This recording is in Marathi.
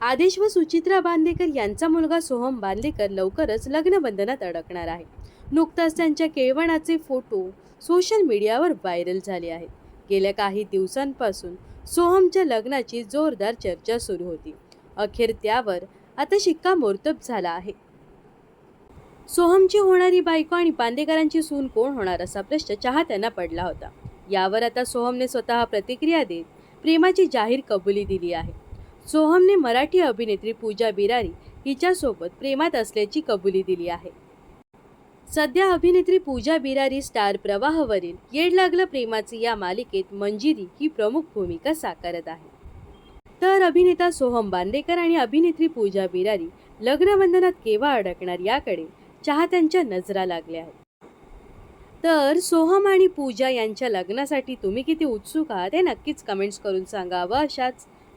आदेश व सुचित्रा बांदेकर यांचा मुलगा सोहम बांदेकर लवकरच लग्नबंधनात अडकणार आहे. नुकताच त्यांच्या केळवणाचे फोटो सोशल मीडियावर व्हायरल झाले आहेत. गेल्या काही दिवसांपासून सोहमच्या लग्नाची जोरदार चर्चा सुरू होती. अखेर त्यावर आता शिक्कामोर्तब झाला आहे. सोहमची होणारी बायको आणि बांदेकरांची सून कोण होणार असा प्रश्न चाहत्यांना पडला होता. यावर आता सोहमने स्वतः प्रतिक्रिया देत प्रेमाची जाहीर कबुली दिली आहे. सोहमने मराठी अभिनेत्री पूजा बिरारी हिच्यासोबत प्रेमात असल्याची कबुली दिली आहे. सध्या अभिनेत्री पूजा बिरारी स्टार प्रवाहवरील येड लागलं प्रेमाचे या मालिकेत मंजिरी ही प्रमुख भूमिका साकारत आहे. तर अभिनेता सोहम बांदेकर आणि अभिनेत्री पूजा बिरारी लग्नबंधनात केव्हा अडकणार याकडे चाहत्यांच्या नजरा लागल्या आहेत. तर सोहम आणि पूजा यांच्या लग्नासाठी तुम्ही किती उत्सुक आहात हे नक्कीच कमेंट्स करून सांगा व अशाच